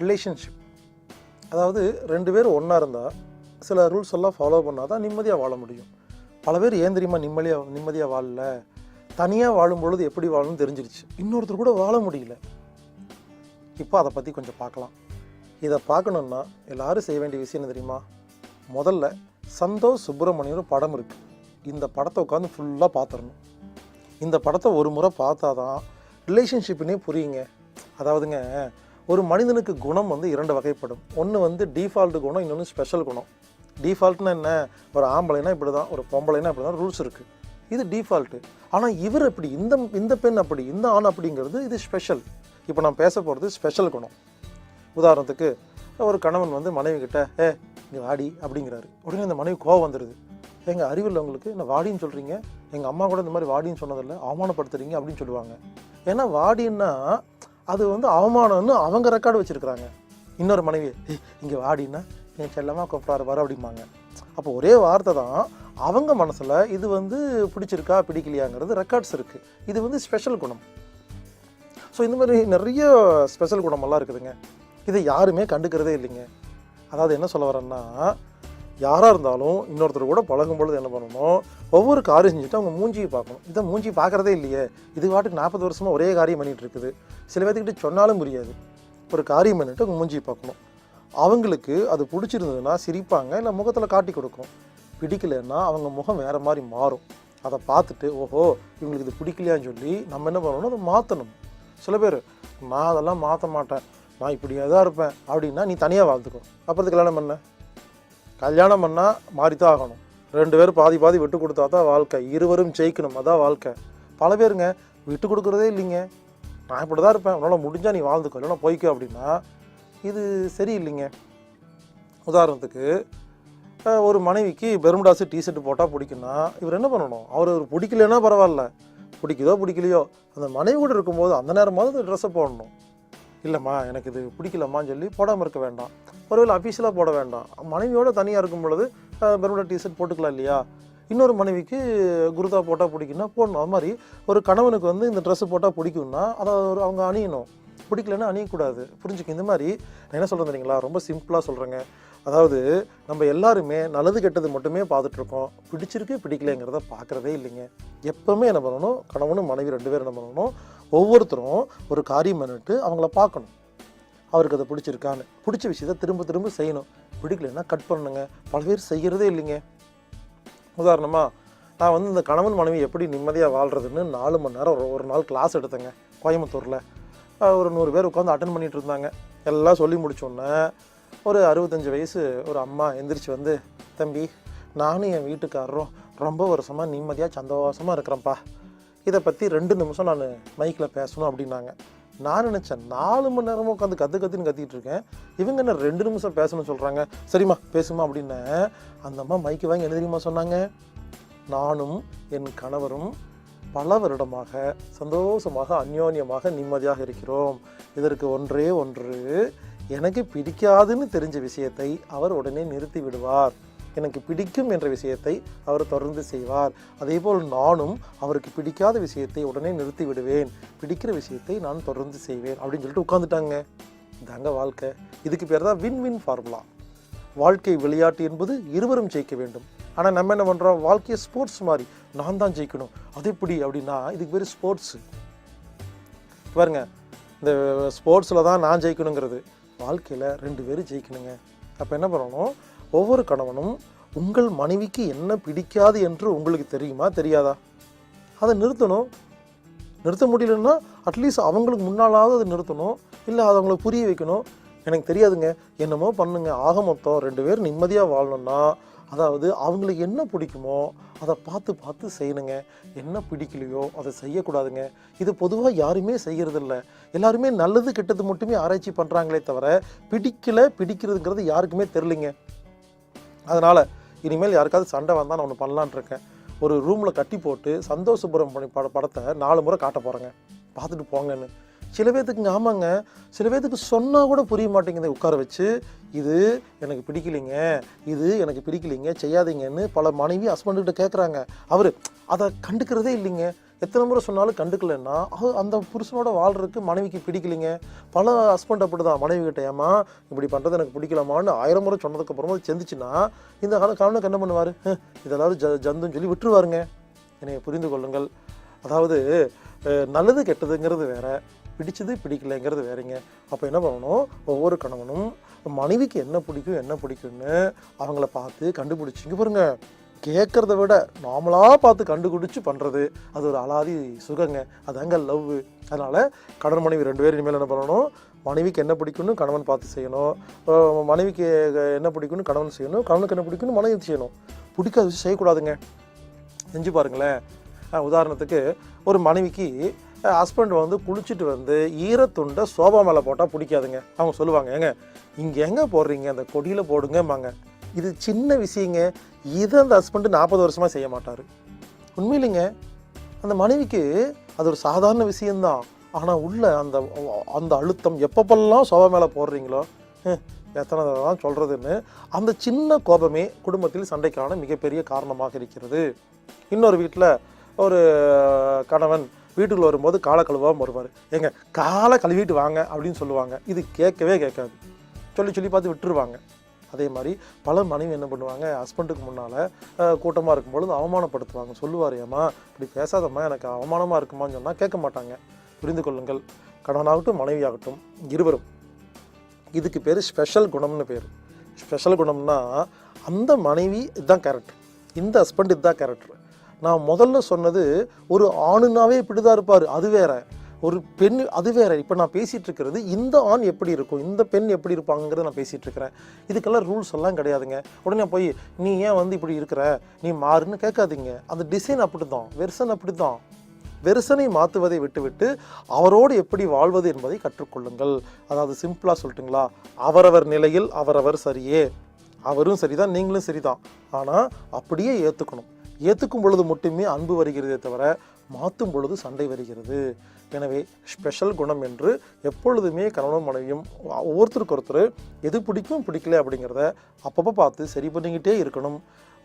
Relationship அதாவது ரெண்டு பேர் ஒன்றா இருந்தால் சில ரூல்ஸ் எல்லாம் ஃபாலோ பண்ணால் தான் நிம்மதியாக வாழ முடியும். பல பேர் ஏன் தெரியுமா நிம்மதியாக நிம்மதியாக வாழல? தனியாக வாழும் பொழுது எப்படி வாழணும்னு தெரிஞ்சிருச்சு. இன்னொருத்தர் கூட வாழ முடியல. இப்போ அதை பற்றி கொஞ்சம் பார்க்கலாம். இதை பார்க்கணுன்னா எல்லோரும் செய்ய வேண்டிய விஷயம் என்ன தெரியுமா? முதல்ல சந்தோஷ் சுப்பிரமணியன் படம் இருக்குது இந்த படத்தை உட்காந்து ஃபுல்லாக பார்த்துடணும். இந்த படத்தை ஒரு முறை பார்த்தா தான் ரிலேஷன்ஷிப்புனே புரியுங்க. அதாவதுங்க ஒரு மனிதனுக்கு குணம் வந்து இரண்டு வகைப்படும். ஒன்று வந்து டிஃபால்ட் குணம் இன்னொன்று ஸ்பெஷல் குணம். டிஃபால்ட்னா என்ன? ஒரு ஆம்பளைனா இப்படி தான் ஒரு பொம்பளைனா இப்படி தான் ரூல்ஸ் இருக்குது இது டிஃபால்ட்டு ஆனால் இவர் அப்படி இந்த இந்த பெண் அப்படி இந்த ஆண் அப்படிங்கிறது இது ஸ்பெஷல் இப்போ நான் பேச போகிறது ஸ்பெஷல் குணம். உதாரணத்துக்கு ஒரு கணவன் வந்து மனைவி கிட்ட ஏ நீ வாடி அப்படிங்கிறாரு. உடனே இந்த மனைவி கோவம் வந்துடுது எங்கள் அறிவில் உங்களுக்கு? என்ன வாடின்னு சொல்கிறீங்க எங்கள் அம்மா கூட இந்த மாதிரி வாடின்னு சொன்னதில்லை அவமானப்படுத்துறீங்க அப்படின்னு சொல்லுவாங்க. ஏன்னா வாடின்னா அது வந்து அவமானம்னு அவங்க ரெக்கார்டு வச்சுருக்குறாங்க. இன்னொரு மனைவி இங்கே வாடின்னா என் செல்லமாக கூப்பிட்றாரு வர அப்படிம்பாங்க. அப்போ ஒரே வார்த்தை தான் அவங்க மனசில் இது வந்து பிடிச்சிருக்கா பிடிக்கலையாங்கிறது ரெக்கார்ட்ஸ் இருக்குது இது வந்து ஸ்பெஷல் குணம். ஸோ இந்த மாதிரி நிறைய ஸ்பெஷல் குணமெல்லாம் இருக்குதுங்க. இதை யாருமே கண்டுக்கிறதே இல்லைங்க. அதாவது என்ன சொல்ல வரேன்னா யாராக இருந்தாலும் இன்னொருத்தர் கூட பழகும் பொழுது என்ன பண்ணணும் ஒவ்வொரு காரியம் செஞ்சுட்டு அவங்க மூஞ்சியை பார்க்கணும். இதை மூஞ்சி பார்க்குறதே இல்லையே. இது வாட்டுக்கு நாற்பது வருஷமாக ஒரே காரியம் பண்ணிகிட்டு இருக்குது. சில பேர்த்துக்கிட்ட சொன்னாலும் புரியாது. ஒரு காரியம் பண்ணிட்டு அவங்க மூஞ்சியை பார்க்கணும். அவங்களுக்கு அது பிடிச்சிருந்ததுன்னா சிரிப்பாங்க இல்லை முகத்தில் காட்டி கொடுக்கும். பிடிக்கலைன்னா அவங்க முகம் வேறு மாதிரி மாறும். அதை பார்த்துட்டு ஓஹோ இவங்களுக்கு இது பிடிக்கலையான்னு சொல்லி நம்ம என்ன பண்ணணும் அதை மாற்றணும் சில பேர் நான் அதெல்லாம் மாற்ற மாட்டேன். நான் இப்படியே தான் இருப்பேன். அப்படின்னா நீ தனியாக வாழ்த்துக்கோ அப்புறத்துக்கு கல்யாணம் பண்ண. கல்யாணம் பண்ணால் மாறி தான் ஆகணும். ரெண்டு பேரும் பாதி பாதி விட்டு கொடுத்தா தான் வாழ்க்கை. இருவரும் ஜெயிக்கணும். அதான் வாழ்க்கை. பல பேருங்க விட்டு கொடுக்குறதே இல்லைங்க. நான் இப்படி தான் இருப்பேன். உன்னால் முடிஞ்சால் நீ வாழ்ந்துக்கோ இல்லைன்னா போய்க்கோ அப்படின்னா இது சரியில்லைங்க. உதாரணத்துக்கு ஒரு மனைவிக்கு பெருமடாசு டிஷர்ட் போட்டால் பிடிக்குன்னா இவர் என்ன பண்ணணும்? அவர் அவர் பிடிக்கலன்னா பரவாயில்ல. பிடிக்குதோ பிடிக்கலையோ அந்த மனைவி கூட இருக்கும்போது அந்த நேரமாவது அந்த ட்ரெஸ்ஸை போடணும். இல்லைம்மா எனக்கு இது பிடிக்கலம்மான்னு சொல்லி போடாமல் இருக்க வேண்டாம். ஒருவேளை அஃபீஷியலாக போட வேண்டாம். மனைவியோடு தனியாக இருக்கும் பொழுது அஹ், டிஷர்ட் போட்டுக்கலாம் இல்லையா? இன்னொரு மனைவிக்கு குருதா போட்டால் பிடிக்குன்னா போடணும். அது மாதிரி ஒரு கணவனுக்கு வந்து இந்த ட்ரெஸ்ஸு போட்டால் பிடிக்கும்னா அதை ஒரு அவங்க அணியணும். பிடிக்கலன்னா அணியக்கூடாது. புரிஞ்சுக்க இந்த மாதிரி நான் என்ன சொல்கிறேன் தெரியுங்களா? ரொம்ப சிம்பிளாக சொல்கிறேங்க அதாவது நம்ம எல்லாருமே நல்லது கெட்டது மட்டுமே பார்த்துட்ருக்கோம். பிடிச்சிருக்கு பிடிக்கலைங்கிறத பார்க்குறதே இல்லைங்க. எப்போவுமே என்ன பண்ணணும்? கணவனும் மனைவி ரெண்டு பேரும் என்ன பண்ணணும்? ஒவ்வொருத்தரும் ஒரு காரியம் பண்ணிட்டு அவங்கள பார்க்கணும். அவருக்கு அதை பிடிச்சிருக்கான்னு. பிடிச்ச விஷயத்தை திரும்ப திரும்ப செய்யணும். பிடிக்கலைன்னா கட் பண்ணுங்க. பல பேர் செய்கிறதே இல்லைங்க. உதாரணமாக நான் வந்து இந்த கணவன் மனைவி எப்படி நிம்மதியாக வாழ்கிறதுன்னு நாலு மணி நேரம் ஒரு- ஒரு நாள் கிளாஸ் எடுத்தேங்க கோயம்புத்தூரில். ஒரு நூறு பேர் உட்காந்து அட்டன் பண்ணிகிட்டு இருந்தாங்க. எல்லாம் சொல்லி முடிச்சோன்னே ஒரு அறுபத்தஞ்சு வயசு ஒரு அம்மா எந்திரிச்சு வந்து தம்பி நானும் என் வீட்டுக்காரரும் ரொம்ப வருஷமாக நிம்மதியாக சந்தோஷமாக இருக்கிறேன்ப்பா இதை பற்றி ரெண்டு நிமிஷம் நான் மைக்கில் பேசணும் அப்படின்னாங்க. நான் நினச்சேன் நாலு மணி நேரமும் உட்காந்து கற்று கற்றுன்னு கத்திட்டு இருக்கேன். இவங்க என்ன ரெண்டு நிமிஷம் பேசணும்னு சொல்கிறாங்க சரிம்மா பேசுமா அப்படின்னு அந்த அம்மா மைக்கு வாங்கி என்ன தெரியுமா சொன்னாங்க? நானும் என் கணவரும் பல வருடமாக சந்தோஷமாக அந்யோன்யமாக நிம்மதியாக இருக்கிறோம். இதற்கு ஒன்றே ஒன்று எனக்கு பிடிக்காதுன்னு தெரிஞ்ச விஷயத்தை அவர் உடனே நிறுத்தி விடுவார். எனக்கு பிடிக்கும் என்ற விஷயத்தை அவர் தொடர்ந்து செய்வார். அதேபோல் நானும் அவருக்கு பிடிக்காத விஷயத்தை உடனே நிறுத்தி விடுவேன். பிடிக்கிற விஷயத்தை நான் தொடர்ந்து செய்வேன் அப்படின்னு சொல்லிட்டு உட்காந்துட்டாங்க இதாங்க வாழ்க்கை. இதுக்கு பேர் தான் வின் வின் ஃபார்முலா வாழ்க்கை விளையாட்டு என்பது இருவரும் ஜெயிக்க வேண்டும். ஆனால் நம்ம என்ன பண்ணுறோம் வாழ்க்கையை ஸ்போர்ட்ஸ் மாதிரி நான் தான் ஜெயிக்கணும். அது எப்படி அப்படின்னா இதுக்கு பேர் ஸ்போர்ட்ஸு பாருங்க இந்த ஸ்போர்ட்ஸில் தான் நான் ஜெயிக்கணுங்கிறது. வாழ்க்கையில் ரெண்டு பேரும் ஜெயிக்கணுங்க. அப்போ என்ன பண்ணணும்? ஒவ்வொரு கணவனும் உங்கள் மனைவிக்கு என்ன பிடிக்காது என்று உங்களுக்கு தெரியுமா தெரியாதா? அதை நிறுத்தணும். நிறுத்த முடியலன்னா அட்லீஸ்ட் அவங்களுக்கு முன்னாலாவது அதை நிறுத்தணும். இல்லை அதை அவங்களுக்கு புரிய வைக்கணும். எனக்கு தெரியாதுங்க. என்னமோ பண்ணுங்க. ஆக மொத்தம் ரெண்டு பேரும் நிம்மதியாக வாழணும்னா அதாவது அவங்களுக்கு என்ன பிடிக்குமோ அதை பார்த்து பார்த்து செய்யணுங்க. என்ன பிடிக்கலையோ அதை செய்யக்கூடாதுங்க. இது பொதுவாக யாருமே செய்கிறதில்ல எல்லாருமே நல்லது கெட்டது மட்டுமே ஆராய்ச்சி பண்ணுறாங்களே தவிர பிடிக்கல பிடிக்கிறதுங்கிறது யாருக்குமே தெரிலிங்க அதனால் இனிமேல் யாருக்காவது சண்டை வந்தால் நான் ஒன்று பண்ணலான்னு இருக்கேன். ஒரு ரூமில் கட்டி போட்டு சந்தோஷ் சுப்பிரமணியம் பட படத்தை நாலு முறை காட்ட போகிறேங்க பார்த்துட்டு போங்கன்னு சில பேர்த்துக்குங்க ஆமாங்க. சில பேர்த்துக்கு சொன்னால் கூட புரிய மாட்டேங்குது உட்கார வச்சு. இது எனக்கு பிடிக்கலைங்க. இது எனக்கு பிடிக்கலைங்க. செய்யாதீங்கன்னு பல மனைவி ஹஸ்பண்டுக்கிட்ட கேட்குறாங்க அவர் அதை கண்டுக்கிறதே இல்லைங்க. எத்தனை முறை சொன்னாலும் கண்டுக்கலைன்னா அது அந்த புருஷனோட வாழ்றதுக்கு மனைவிக்கு பிடிக்கலைங்க. பல ஹஸ்பண்ட் அப்படி தான் மனைவி கிட்ட ஏமா இப்படி பண்ணுறது எனக்கு பிடிக்கலாமான்னு ஆயிரம் முறை சொன்னதுக்கப்புறமா அது செந்துச்சுன்னா இந்த கால கணவனுக்கு என்ன பண்ணுவார்? இதெல்லாம் ஜ ஜந்துன்னு சொல்லி விட்டுருவாருங்க. என்னை புரிந்து கொள்ளுங்கள். அதாவது நல்லது கெட்டதுங்கிறது வேற பிடிச்சது பிடிக்கலைங்கிறது வேறங்க. அப்போ என்ன பண்ணணும்? ஒவ்வொரு கணவனும் மனைவிக்கு என்ன பிடிக்கும் என்ன பிடிக்கும்னு அவங்கள பார்த்து கண்டுபிடிச்சிங்க பாருங்கள் கேட்குறத விட நார்மலாக பார்த்து கண்டுபிடிச்சி பண்ணுறது அது ஒரு அலாதி சுகங்க. அதாங்க லவ் அதனால் கணவன் மனைவி ரெண்டு பேரும் இனிமேல் என்ன பண்ணணும்? மனைவிக்கு என்ன பிடிக்கும்னு கணவன் பார்த்து செய்யணும். மனைவிக்கு என்ன பிடிக்கும்னு கணவன் செய்யணும். கணவனுக்கு என்ன பிடிக்கும்னு மனைவி செய்யணும். பிடிக்காத விஷயம் செய்யக்கூடாதுங்க. செஞ்சு பாருங்களேன். உதாரணத்துக்கு ஒரு மனைவிக்கு ஹஸ்பண்ட் வந்து குளிச்சுட்டு வந்து ஈரத்துண்டை சோபா மேலே போட்டால் பிடிக்காதுங்க. அவங்க சொல்லுவாங்க ஏங்க இங்கே எங்கே போடுறீங்க? அந்த கொடியில் போடுங்கம்பாங்க. இது சின்ன விஷயங்க. இதை அந்த ஹஸ்பண்டு நாற்பது வருஷமாக செய்ய மாட்டார். உண்மையிலேங்க அந்த மனைவிக்கு அது ஒரு சாதாரண விஷயந்தான் ஆனால் உள்ள அந்த அந்த அழுத்தம் எப்பப்பெல்லாம் சோபா மேலே போடுறீங்களோ எத்தனை தடவை தான் சொல்கிறதுன்னு அந்த சின்ன கோபமே குடும்பத்தில் சண்டைக்கான மிகப்பெரிய காரணமாக இருக்கிறது. இன்னொரு வீட்டில் ஒரு கணவன் வீட்டுக்குள்ள வரும்போது காலை கழுவாமல் வருவார். ஏங்க காலை கழுவிட்டு வாங்க அப்படின்னு சொல்லுவாங்க. இது கேட்கவே கேட்காது. சொல்லி சொல்லி பார்த்து விட்டுருவாங்க. அதே மாதிரி பல மனைவி என்ன பண்ணுவாங்க ஹஸ்பண்டுக்கு முன்னால் கூட்டமாக இருக்கும்பொழுது அவமானப்படுத்துவாங்க. சொல்லுவார் ஏம்மா இப்படி பேசாதம்மா எனக்கு அவமானமாக இருக்குமான்னு சொன்னால் கேட்க மாட்டாங்க. புரிந்து கொள்ளுங்கள். கணவனாகட்டும் மனைவியாகட்டும் இருவரும். இதுக்கு பேர் ஸ்பெஷல் குணம்னு பேர். ஸ்பெஷல் குணம்னா அந்த மனைவி இதுதான் கேரக்டர் இந்த ஹஸ்பண்ட் இதுதான் கேரக்டர் நான் முதல்ல சொன்னது ஒரு ஆணுனாவே இப்படி தான் இருப்பார். அது வேறு. ஒரு பெண் அது வேற. இப்போ நான் பேசிகிட்டு இருக்கிறது இந்த ஆண் எப்படி இருக்கும்? இந்த பெண் எப்படி இருப்பாங்கிறத நான் பேசிகிட்டு இருக்கிறேன். இதுக்கெல்லாம் ரூல்ஸ் எல்லாம் கிடையாதுங்க. உடனே போய் நீ ஏன் வந்து இப்படி இருக்கிற? நீ மாறுன்னு கேட்காதீங்க. அந்த டிசைன் அப்படி தான் வெர்சன் அப்படி தான் வெர்சனை மாற்றுவதை விட்டுவிட்டு அவரோடு எப்படி வாழ்வது என்பதை கற்றுக்கொள்ளுங்கள். அதாவது சிம்பிளாக சொல்லட்டுங்களா? அவரவர் நிலையில் அவரவர் சரியே. அவரும் சரிதான் நீங்களும் சரிதான். ஆனால் அப்படியே ஏற்றுக்கணும் ஏற்றுக்கும் பொழுது மட்டுமே அன்பு வருகிறதே தவிர மாற்றும் பொழுது சண்டை வருகிறது. எனவே ஸ்பெஷல் குணம் என்று எப்பொழுதுமே கணவனும் மனைவியும் ஒவ்வொருத்தருக்கு ஒருத்தர் எது பிடிக்கும் பிடிக்கல அப்படிங்கிறத அப்பப்போ பார்த்து சரி பண்ணிக்கிட்டே இருக்கணும்.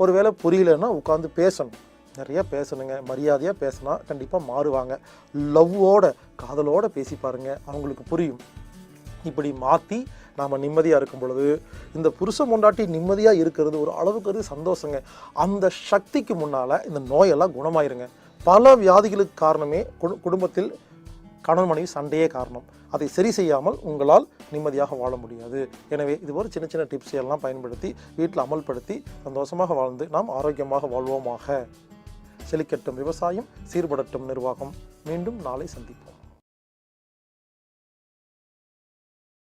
ஒருவேளை புரியலன்னா உட்காந்து பேசணும். நிறையா பேசணுங்க. மரியாதையாக பேசினா கண்டிப்பாக மாறுவாங்க. லவ்வோட காதலோடு பேசி பாருங்க. அவங்களுக்கு புரியும். இப்படி மாற்றி நாம் நிம்மதியாக இருக்கும் பொழுது இந்த புருஷ முண்டாட்டி நிம்மதியாக இருக்கிறது ஒரு அளவுக்கு அது சந்தோஷங்க. அந்த சக்திக்கு முன்னால் இந்த நோயெல்லாம் குணமாயிருங்க. பல வியாதிகளுக்கு காரணமே குடும்பத்தில் கணவன் மனைவி சண்டையே காரணம். அதை சரி செய்யாமல் உங்களால் நிம்மதியாக வாழ முடியாது. எனவே இது ஒரு சின்ன சின்ன டிப்ஸ் எல்லாம் பயன்படுத்தி வீட்டில் அமல்படுத்தி சந்தோஷமாக வாழ்ந்து நாம் ஆரோக்கியமாக வாழ்வோமாக. செழிக்கட்டும் விவசாயம் சீர்படட்டும் நிர்வாகம். மீண்டும் நாளை சந்திப்போம்.